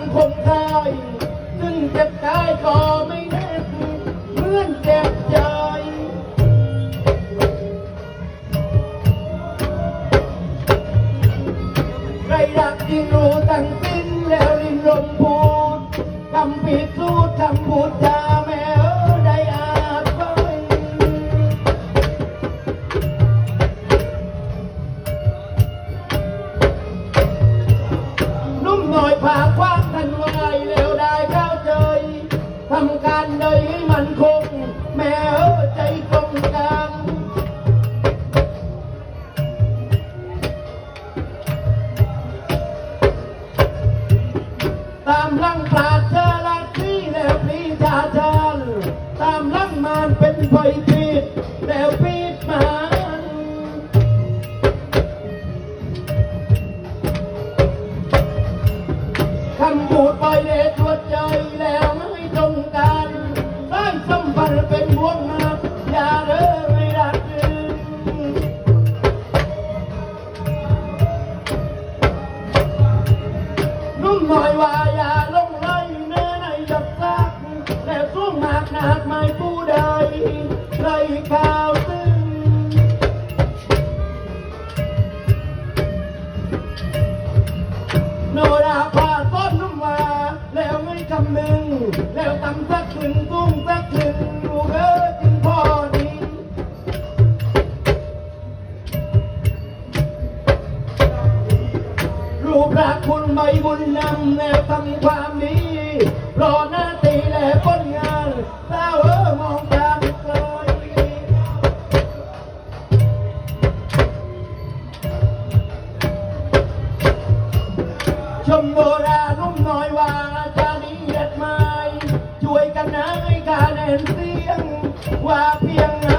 ำคงคายซึ่งเจ็บกายก็ไม่แน่เหมือนเจ็บใจ ใครรักยิ่งรู้ตั้งสิ้นแล้วรินรมพูดทำผิดสู้ทำพูดจ แม่เออใจตรงกันตามลังปราชาลักที่แล้วปีชาชาญตามลังมานเป็นไฟผิดแล้วปิดมันคำพูด เป็นบ่วงหักอย่าเด้อไม่รักจึงนุ่มหน่อยว่าอย่าลงไหลเนื้อในจับซักแล้วสู้หมากหนักไม่ผู้ใดไรข่าวซึ้งโนราพาต้นนุ่มมาแล้วไม่คำนึงแล้วตำ รูปรักคุณใบบุญนำแล้วทำความดีรอหน้าตีและผลงานสาวเออมองตามเลยชมโบราณนุ่มน้อยว่าจะดีเด็ดไม้ช่วยกันนะให้การเห็นเสียงว่าเพียง